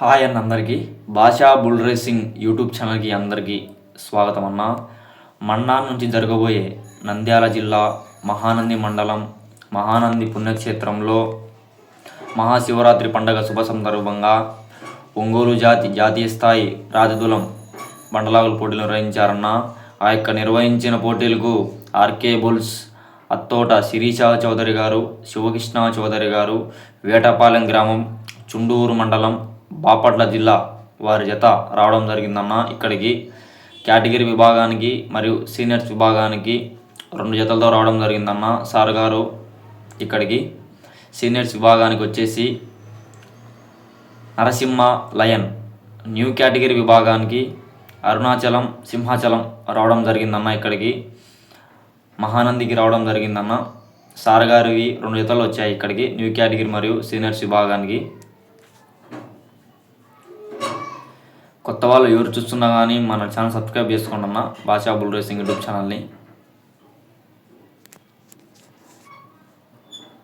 Hi అన్న అందరికీ. భాషా బుల్ రేసింగ్ యూట్యూబ్ ఛానల్కి అందరికీ స్వాగతం అన్న. మన్నా నుంచి జరగబోయే నంద్యాల జిల్లా మహానంది మండలం మహానంది పుణ్యక్షేత్రంలో మహాశివరాత్రి పండగ శుభ సందర్భంగా ఒంగోలు జాతి జాతీయ స్థాయి రాజదులం బండలాగుల పోటీలు నిర్వహించారన్న. ఆ యొక్క నిర్వహించిన పోటీలకు ఆర్కే బుల్స్ అత్తోట శిరీష చౌదరి గారు శివకృష్ణ చౌదరి గారు వేటపాలెం గ్రామం చుండూరు మండలం బాపట్ల జిల్లా వారి జత రావడం జరిగిందన్న ఇక్కడికి కేటగిరీ విభాగానికి మరియు సీనియర్స్ విభాగానికి రెండు జతలతో రావడం జరిగిందన్న సార్ గారు ఇక్కడికి. సీనియర్స్ విభాగానికి వచ్చేసి నరసింహ లయన్ న్యూ కేటగిరీ విభాగానికి అరుణాచలం సింహాచలం రావడం జరిగిందన్న ఇక్కడికి. మహానందికి రావడం జరిగిందన్న సార్ గారివి రెండు జతలు వచ్చాయి ఇక్కడికి న్యూ కేటగిరీ మరియు సీనియర్స్ విభాగానికి. కొత్త వాళ్ళు ఎవరు చూస్తున్నా కానీ మన ఛానల్ సబ్స్క్రైబ్ చేసుకోండి అన్న బాషా బుల్ రేసింగ్ యూట్యూబ్ ఛానల్ని.